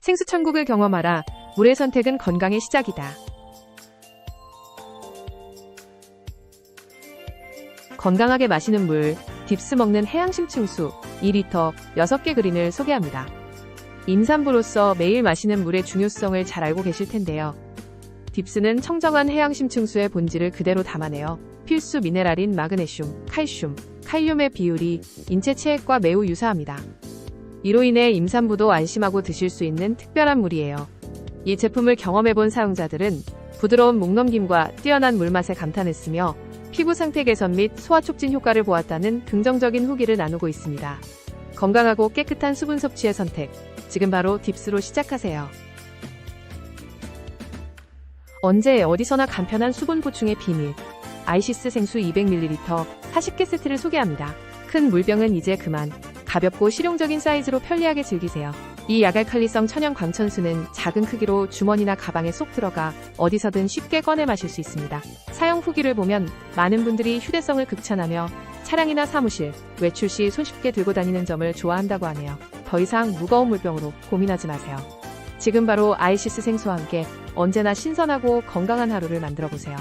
생수천국을 경험하라. 물의 선택은 건강의 시작이다. 건강하게 마시는 물, 딥스 먹는 해양심층수 2리터 6개 그린을 소개합니다. 임산부로서 매일 마시는 물의 중요성을 잘 알고 계실 텐데요. 딥스는 청정한 해양심층수의 본질을 그대로 담아내어 필수 미네랄인 마그네슘, 칼슘, 칼륨의 비율이 인체 체액과 매우 유사합니다. 이로 인해 임산부도 안심하고 드실 수 있는 특별한 물이에요. 이 제품을 경험해본 사용자들은 부드러운 목 넘김과 뛰어난 물맛에 감탄했으며 피부 상태 개선 및 소화 촉진 효과를 보았다는 긍정적인 후기를 나누고 있습니다. 건강하고 깨끗한 수분 섭취의 선택. 지금 바로 딥스로 시작하세요. 언제 어디서나 간편한 수분 보충의 비밀. 아이시스 생수 200ml 40개 세트를 소개합니다. 큰 물병은 이제 그만. 가볍고 실용적인 사이즈로 편리하게 즐기세요. 이 야갈칼리성 천연 광천수는 작은 크기로 주머니나 가방에 쏙 들어가 어디서든 쉽게 꺼내 마실 수 있습니다. 사용 후기를 보면 많은 분들이 휴대성을 극찬하며 차량이나 사무실, 외출 시 손쉽게 들고 다니는 점을 좋아한다고 하네요. 더 이상 무거운 물병으로 고민하지 마세요. 지금 바로 아이시스 생수와 함께 언제나 신선하고 건강한 하루를 만들어 보세요.